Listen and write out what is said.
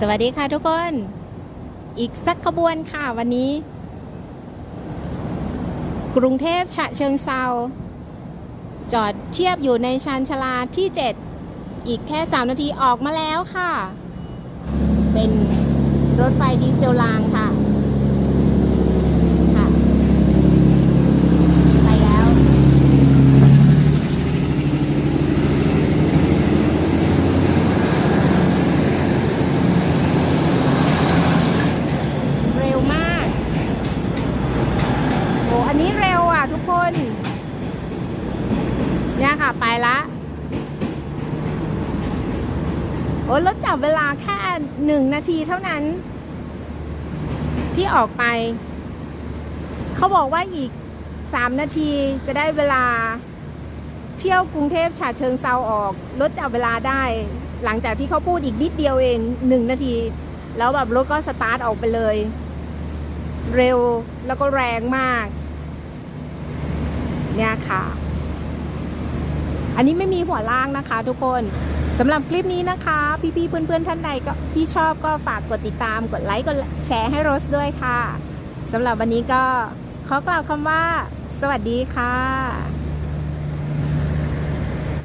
สวัสดีค่ะทุกคน อีกสักขบวนค่ะวันนี้ กรุงเทพฉะเชิงเซาจอดเทียบอยู่ในชานชาลาที่ 7 อีกแค่ 3 นาทีออกมาแล้วค่ะ เป็นรถไฟดีเซลรางค่ะ ไปแล้ว เร็วมาก โอ้อั นนี้เร็วอะทุกคน เนี่ยค่ะไปละ โอ้รถจับเวลาแค่หนึ่งนาทีเท่านั้น ที่ออกไป เขาบอกว่าอีกสามนาทีจะได้เวลา เที่ยวกรุงเทพฉะเชิงเซาออก รถจับเวลาได้ หลังจากที่เขาพูดอีกนิดเดียวเองหนึ่งนาที แล้วแบบรถก็สตาร์ทออกไปเลย เร็วแล้วก็แรงมาก เนี่ยค่ะ อันนี้ไม่มีหัวล่างนะคะ ทุกคนสำหรับคลิปนี้นะคะ พี่ๆเพื่อนๆท่านใดก็ที่ชอบก็ฝากกดติดตามกดไลค์กดแชร์ให้โรสด้วยค่ะสำหรับวันนี้ก็ขอกล่าวคำว่า สวัสดีค่ะ